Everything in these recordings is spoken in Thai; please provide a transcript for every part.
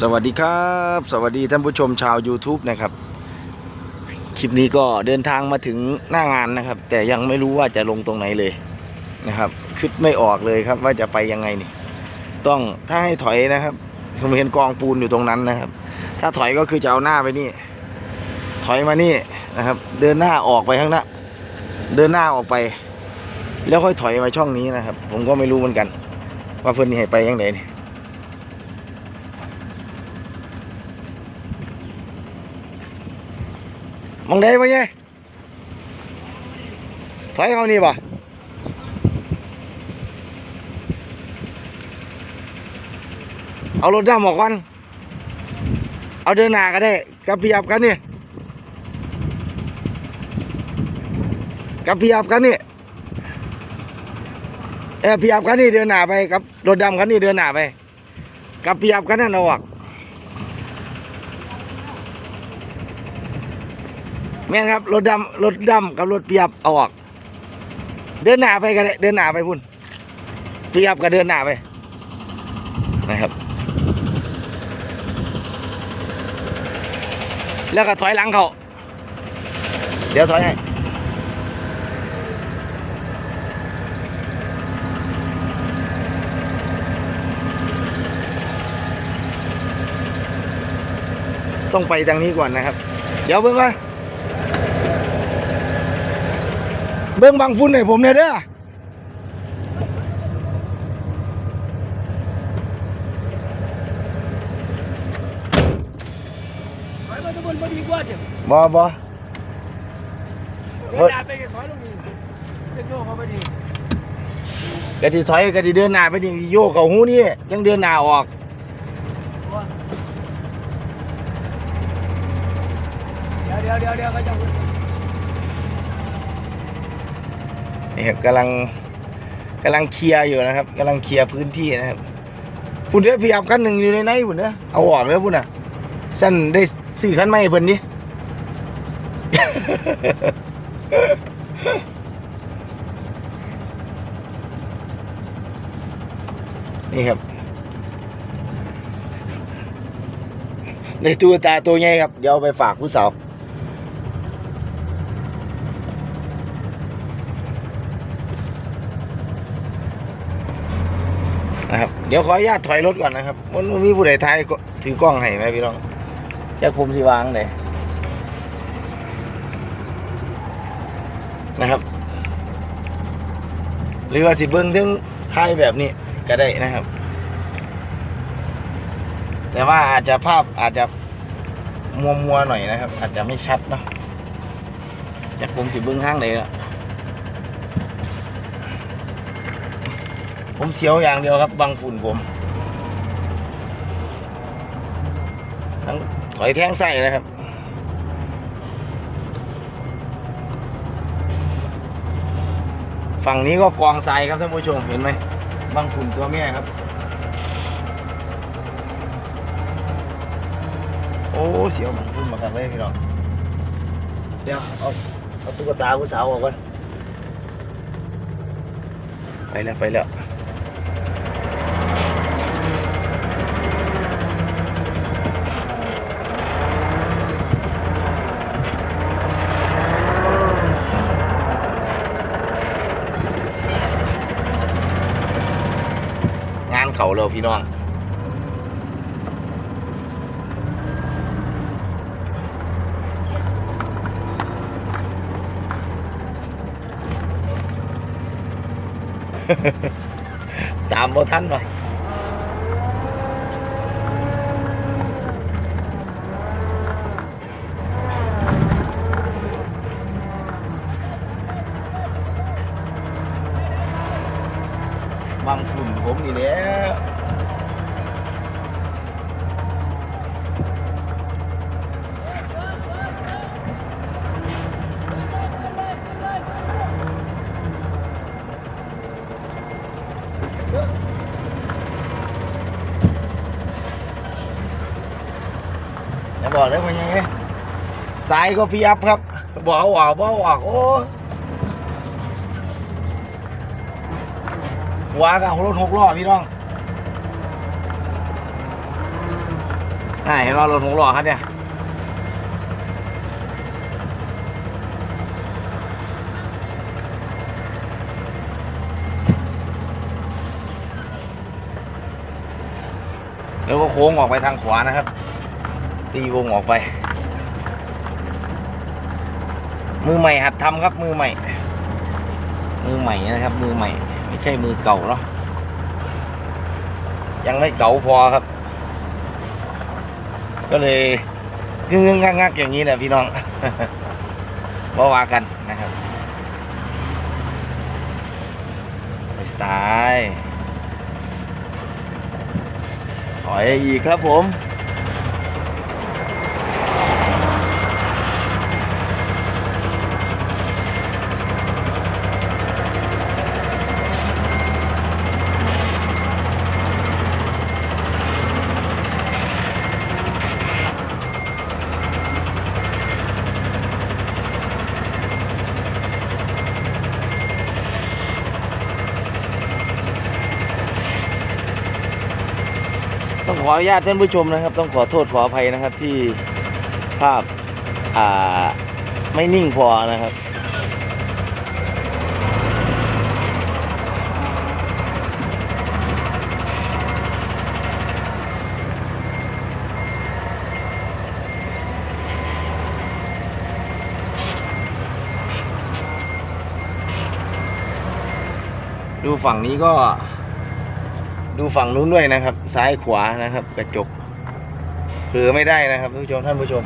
สวัสดีครับ สวัสดีท่านผู้ชมชาว YouTube นะครับ คลิปนี้ก็เดินทางมาถึงหน้างานนะครับ แต่ยังไม่รู้ว่าจะลงตรงไหนเลยนะครับคิดไม่ออกเลยครับว่าจะไปยังไงนี่ ต้องถ้าให้ถอยนะครับผมเห็นกองปูนอยู่ตรงนั้นนะครับ ถ้าถอยก็คือจะเอาหน้าไปนี่ ถอยมานี่นะครับ เดินหน้าออกไปข้างหน้า เดินหน้าออกไป แล้วค่อยถอยมาช่องนี้นะครับ ผมก็ไม่รู้เหมือนกัน ว่าเพื่อนนี่ให้ไปยังไงนี่ มองได้ปะเนี่ยถอยเขานี่ปะเอารถดำออกก่อน เอาเดินหน้าก็ได้กับพี่ยับกันนี่กับพี่ยับกันนี่เออพี่ยับกันนี่เดินหน้าไปกับรถดำกันนี่เดินหน้าไปกับพี่ยับกันนั่นเอาออก แม่นครับรถดำรถดำกับรถเปียบเอาออก เดินหน้าไปกันเลยเดินหน้าไปพุ่นเปียบก็เดินหน้าไปนะครับ แล้วก็ถอยหลังเขาเดี๋ยวถอยให้ต้องไปทางนี้ก่อนนะครับ เดี๋ยวเบิ่งก่อน เบิ้งบางฝุ่นให้ผมเนี่ยเด้อถอยมาทุกคนพอดีกว่าเดี๋ยวบอบอเดินหน้าไปกันถอยลงนี่จะโยกเขาไปดีกะทิถอยกะทิเดินหน้าไปนี่โยกเขาหูนี่ยังเดินหน้าออกเดี๋ยวเดี๋ยวเดี๋ยวเดี๋ยวเขาจะ นี่ครับกำลังกำลังเคลียร์อยู่นะครับกำลังเคลียร์พื้นที่นะครับพุ่นเด้อพี่อับคันหนึ่งอยู่ในไหนพุ่นเด้อเอาออกแล้วพุ่นอะฉันได้ซื้อคันใหม่ให้เพิ่นดินี่ครับในตัวตาตัวใหญ่ครับ เดี๋ยวเอาไปฝากผู้สาว นะครับ เดี๋ยวขออนุญาตถอยรถก่อนนะครับมันมีผู้ใดถ่ายถือกล้องให้ไหมพี่น้องจะคุมสิวางเลยนะครับ หรือว่าสิเบิ้งถึงถ่ายแบบนี้ก็ได้นะครับ แต่ว่าอาจจะภาพอาจจะมัวมัวๆหน่อยนะครับ อาจจะไม่ชัดเนาะจากผมสิเบิ้งข้างไหนะ ผมเสียวอย่างเดียวครับ บังฝุ่นผม ทั้งถอยแท่งไส้นะครับฝั่งนี้ก็กองทรายครับท่านผู้ชมเห็นไหมบังฝุ่นตัวแม่ครับ โอ้เสียวบังฝุ่นมากันเลยพี่น้องเดี๋ยวเอาเอาตุ๊กตาผู้สาวออกก่อนไปแล้วไปแล้ว งานเขาเลยพี่น้องตามบ่ทันว่ะบางฝุ่นผมนี่แหล้ว อย่าบอกเลยว่ายังไงสายก็พี่อัพครับ บอกเอาบอกเอาโอ้หัวกับรถหกล้อพี่น้องน่าเห็นว่ารถหกล้อครับเนี่ยแล้วก็โค้งออกไปทางขวานะครับ ตีวงออกไป มือใหม่หัดทำครับ มือใหม่ มือใหม่นะครับ มือใหม่ ไม่ใช่มือเก่าเนาะยังไม่เก่าพอครับ ก็เลยงึ้งๆงักอย่างนี้แหละพี่น้องว่าว่ากันนะครับ ไปซ้าย ถอยอีกครับผม ขออนุญาตท่านผู้ชมนะครับ ต้องขอโทษขออภัยนะครับ ที่ภาพอ่าไม่นิ่งพอนะครับดูฝั่งนี้ก็ ดูฝั่งนู้นด้วยนะครับ ซ้ายขวานะครับ กระจกเผลอไม่ได้นะครับท่านผู้ชมท่านผู้ชม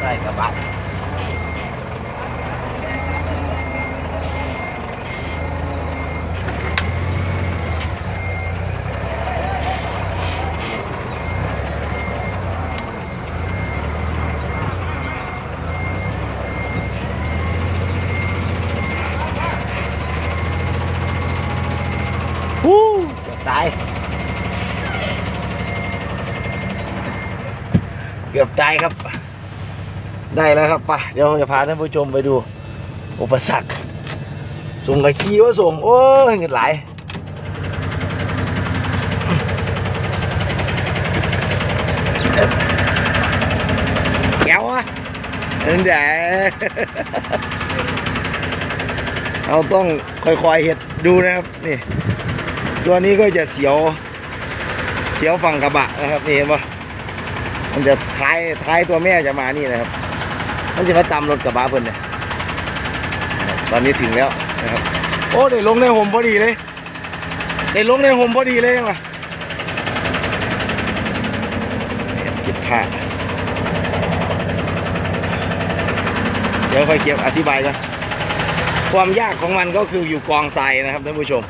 ใส่กระบะฮู้เกือบตาย เกือบตายครับ ได้แล้วครับไปะเดี๋ยวจะพาท่านผู้ชมไปดู อุปสรรคส่งกับขี้ว่าส่งโอ้ยเงินหลายแก้วอะนั่นแหละเราต้องค่อยๆเห็ดดูนะครับนี่ ตัวนี้ก็จะเสียว เสียวฝั่งกระบะนะครับนี่เห็นปะ มันจะท้ายท้ายตัวแม่จะมานี่นะครับ มันจะมาตามรถกระบะเพิ่นเนี่ยตอนนี้ถึงแล้วนะครับ โอ้ได้ลงในห่มพอดีเลยได้ลงในห่มพอดีเลยว่ะเก็บผ้าเดี๋ยวค่อยเก็บอธิบายกันความยากของมันก็คืออยู่กองทรายนะครับท่านผู้ชม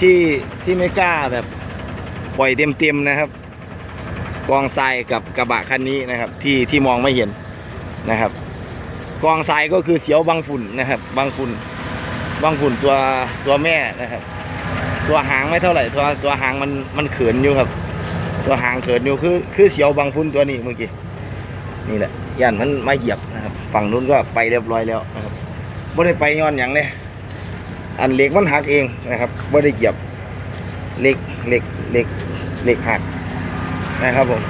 ที่ที่ไม่กล้าแบบปล่อยเต็มๆนะครับ กองทรายกับกระบะคันนี้นะครับที่ที่มองไม่เห็นนะครับ กองทรายก็คือเสียวบางฝุ่นนะครับบางฝุ่นบางฝุ่นตัวตัวแม่นะครับ ตัวหางไม่เท่าไหร่ตัวตัวหางมันมันเขินอยู่ครับ ตัวหางเขินอยู่คือคือเสียวบางฝุ่นตัวนี้เมื่อกี้นี่แหละย่านมันไม่เหยียบนะครับ ฝั่งนู้นก็ไปเรียบร้อยแล้วนะครับไม่ได้ไปย้อนอย่างเลยอันเหล็กมันหักเองนะครับไม่ได้เหยียบเหล็กเหล็กเหล็กเหล็กหัก นะครับผม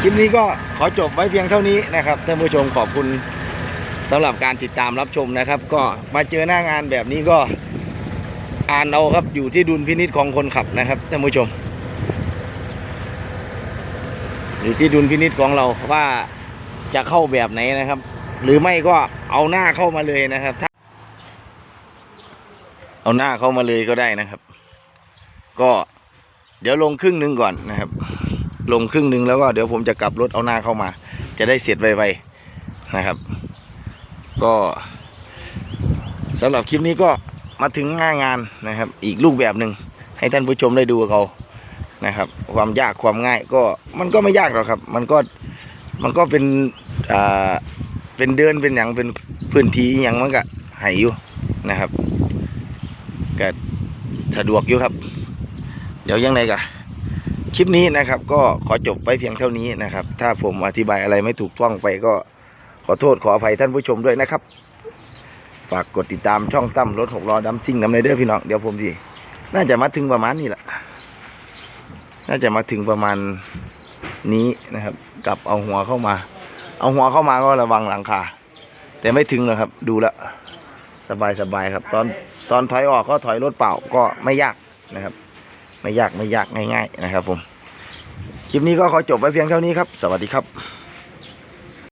คลิปนี้ก็ขอจบไว้เพียงเท่านี้นะครับท่านผู้ชมขอบคุณสำหรับการติดตามรับชมนะครับ ก็มาเจอหน้างานแบบนี้ก็อ่านเอาครับอยู่ที่ดุลพินิษของคนขับนะครับท่านผู้ชม อยู่ที่ดุลพินิษของเราว่าจะเข้าแบบไหนนะครับ หรือไม่ก็เอาหน้าเข้ามาเลยนะครับถ้าเอาหน้าเข้ามาเลยก็ได้นะครับ ก็เดี๋ยวลงครึ่งหนึ่งก่อนนะครับ ลงครึ่งหนึ่งแล้วก็เดี๋ยวผมจะกลับรถเอาหน้าเข้ามา จะได้เสร็จไวๆนะครับ ก็สำหรับคลิปนี้ก็มาถึงหน้างานนะครับ อีกรูปแบบหนึ่งให้ท่านผู้ชมได้ดูเขานะครับ ความยากความง่ายก็มันก็ไม่ยากหรอกครับ มันก็มันก็เป็นอ่าเป็นเดินเป็นอย่างเป็นพื้นที่อย่างมันก็ให้อยู่นะครับก็สะดวกอยู่ครับ ดี๋ยวยังไงกะคลิปนี้นะครับ ก็ขอจบไปเพียงเท่านี้นะครับ ถ้าผมอธิบายอะไรไม่ถูกต้องไปก็ขอโทษขออภัยท่านผู้ชมด้วยนะครับ ฝากกดติดตามช่องตั้มรถหกล้อดัมซิ่งนำในเด้อพี่น้องเดี๋ยวผมดีน่าจะมาถึงประมาณนี้แหละน่าจะมาถึงประมาณนี้นะครับกลับเอาหัวเข้ามา เอาหัวเข้ามาก็ระวังหลังคาแต่ไม่ถึงนะครับ ดูแล้วสบายสบายครับ ตอนตอนถอยออกก็ถอยรถเปล่าก็ไม่ยากนะครับ ไม่ยากไม่ยากง่าย ๆ นะครับ ผมคลิปนี้ก็ขอจบไว้เพียงเท่านี้ครับ สวัสดีครับ